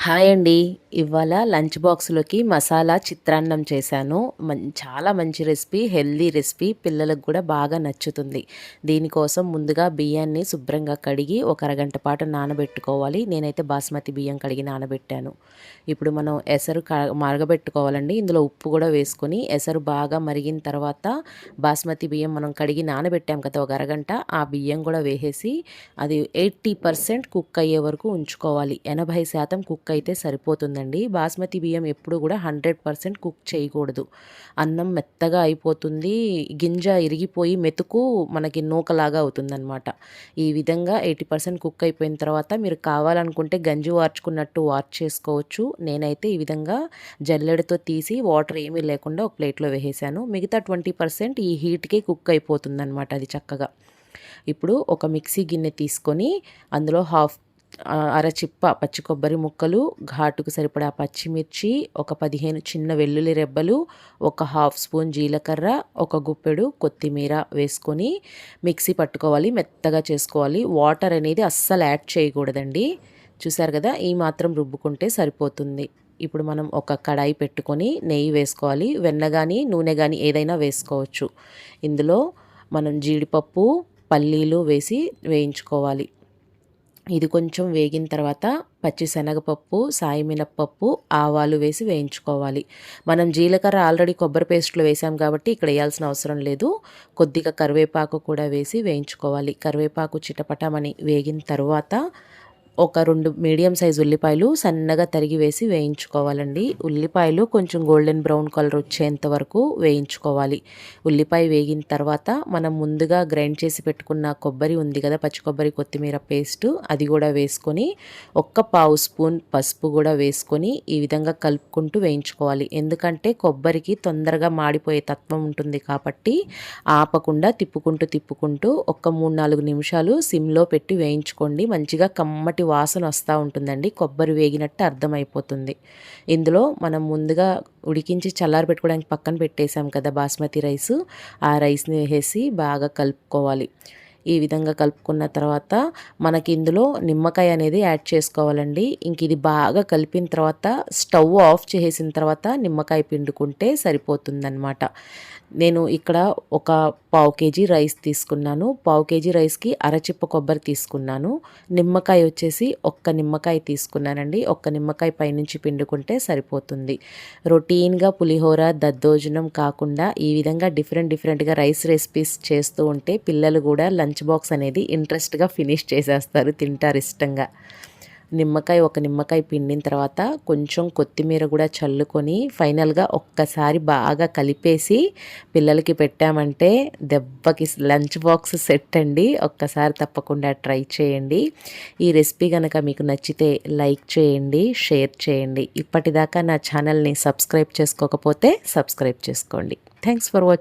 Hi అండి. ఇవాళ lunch బాక్స్లోకి మసాలా చిత్రాన్నం చేశాను. మం చాలా మంచి రెసిపీ హెల్దీ రెసిపీ పిల్లలకు కూడా బాగా నచ్చుతుంది. దీనికోసం ముందుగా బియ్యాన్ని శుభ్రంగా కడిగి ఒక అరగంట పాటు నానబెట్టుకోవాలి. నేనైతే బాస్మతి బియ్యం కడిగి నానబెట్టాను. ఇప్పుడు మనం ఎసరు మరగబెట్టుకోవాలండి. ఇందులో ఉప్పు కూడా వేసుకొని ఎసరు బాగా మరిగిన తర్వాత బాస్మతి బియ్యం మనం కడిగి నానబెట్టాం కదా ఒక అరగంట ఆ బియ్యం కూడా వేసేసి అది ఎయిటీ పర్సెంట్ కుక్ అయ్యే వరకు ఉంచుకోవాలి. ఎనభై శాతం కుక్ అయితే సరిపోతుంది ఉంటుందండి బాస్మతి బియ్యం ఎప్పుడు కూడా హండ్రెడ్ పర్సెంట్ కుక్ చేయకూడదు. అన్నం మెత్తగా అయిపోతుంది. గింజ ఇరిగిపోయి మెతుకు మనకి నూకలాగా అవుతుందన్నమాట. ఈ విధంగా ఎయిటీ పర్సెంట్ కుక్ అయిపోయిన తర్వాత మీరు కావాలనుకుంటే గంజి వార్చుకున్నట్టు వార్చ్ చేసుకోవచ్చు. నేనైతే ఈ విధంగా జల్లెడతో తీసి వాటర్ ఏమీ లేకుండా ఒక ప్లేట్లో వేసేసాను. మిగతా ట్వంటీ పర్సెంట్ ఈ హీట్కి కుక్ అయిపోతుందన్నమాట అది చక్కగా. ఇప్పుడు ఒక మిక్సీ గిన్నె తీసుకొని అందులో హాఫ్ అరచిప్ప పచ్చి కొబ్బరి ముక్కలు ఘాటుకు సరిపడా పచ్చిమిర్చి ఒక పదిహేను చిన్న వెల్లుల్లి రెబ్బలు ఒక హాఫ్ స్పూన్ జీలకర్ర ఒక గుప్పెడు కొత్తిమీర వేసుకొని మిక్సీ పట్టుకోవాలి మెత్తగా చేసుకోవాలి. వాటర్ అనేది అస్సలు యాడ్ చేయకూడదండి. చూసారు కదా ఈ మాత్రం రుబ్బుకుంటే సరిపోతుంది. ఇప్పుడు మనం ఒక కడాయి పెట్టుకొని నెయ్యి వేసుకోవాలి. వెన్న కానీ నూనె కానీ ఏదైనా వేసుకోవచ్చు. ఇందులో మనం జీడిపప్పు పల్లీలు వేసి వేయించుకోవాలి. ఇది కొంచెం వేగిన తర్వాత పచ్చిశనగపప్పు సాయి మినప్పప్పు ఆవాలు వేసి వేయించుకోవాలి. మనం జీలకర్ర ఆల్రెడీ కొబ్బరి పేస్ట్లో వేసాం కాబట్టి ఇక్కడ వేయాల్సిన అవసరం లేదు. కొద్దిగా కరివేపాకు కూడా వేసి వేయించుకోవాలి. కరివేపాకు చిటపటమని వేగిన తర్వాత ఒక రెండు మీడియం సైజ్ ఉల్లిపాయలు సన్నగా తరిగి వేసి వేయించుకోవాలండి. ఉల్లిపాయలు కొంచెం గోల్డెన్ బ్రౌన్ కలర్ వచ్చేంత వరకు వేయించుకోవాలి. ఉల్లిపాయ వేగిన తర్వాత మనం ముందుగా గ్రైండ్ చేసి పెట్టుకున్న కొబ్బరి ఉంది కదా పచ్చి కొబ్బరి కొత్తిమీర పేస్ట్ అది కూడా వేసుకొని ఒక్క పావు స్పూన్ పసుపు కూడా వేసుకొని ఈ విధంగా కలుపుకుంటూ వేయించుకోవాలి. ఎందుకంటే కొబ్బరికి తొందరగా మాడిపోయే తత్వం ఉంటుంది కాబట్టి ఆపకుండా తిప్పుకుంటూ తిప్పుకుంటూ ఒక్క మూడు నాలుగు నిమిషాలు సిమ్లో పెట్టి వేయించుకోండి. మంచిగా కమ్మటి వాసన వస్తూ ఉంటుందండి. కొబ్బరి వేగినట్టు అర్థమైపోతుంది. ఇందులో మనం ముందుగా ఉడికించి చల్లారి పెట్టుకోవడానికి పక్కన పెట్టేసాం కదా బాస్మతి రైస్. ఆ రైస్ని వేసి బాగా కలుపుకోవాలి. ఈ విధంగా కలుపుకున్న తర్వాత మనకి ఇందులో నిమ్మకాయ అనేది యాడ్ చేసుకోవాలండి. ఇంక ఇది బాగా కలిపిన తర్వాత స్టవ్ ఆఫ్ చేసిన తర్వాత నిమ్మకాయ పిండుకుంటే సరిపోతుందన్నమాట. నేను ఇక్కడ ఒక పావు కేజీ రైస్ తీసుకున్నాను. పావు కేజీ రైస్కి అరచిప్ప కొబ్బరి తీసుకున్నాను. నిమ్మకాయ వచ్చేసి ఒక్క నిమ్మకాయ తీసుకున్నానండి. ఒక్క నిమ్మకాయ పైనుంచి పిండుకుంటే సరిపోతుంది. రొటీన్గా పులిహోర దద్దోజనం కాకుండా ఈ విధంగా డిఫరెంట్ డిఫరెంట్గా రైస్ రెసిపీస్ చేస్తూ ఉంటే పిల్లలు కూడా లంచ్ బాక్స్ అనేది ఇంట్రెస్ట్గా ఫినిష్ చేసేస్తారు తింటారు ఇష్టంగా. నిమ్మకాయ ఒక నిమ్మకాయ పిండిన తర్వాత కొంచెం కొత్తిమీర కూడా చల్లుకొని ఫైనల్గా ఒక్కసారి బాగా కలిపేసి పిల్లలకి పెట్టామంటే దెబ్బకి లంచ్ బాక్స్ సెట్ అండి. ఒక్కసారి తప్పకుండా ట్రై చేయండి. ఈ రెసిపీ కనుక మీకు నచ్చితే లైక్ చేయండి షేర్ చేయండి. ఇప్పటిదాకా నా ఛానల్ని సబ్స్క్రైబ్ చేసుకోకపోతే సబ్స్క్రైబ్ చేసుకోండి. Thanks for watching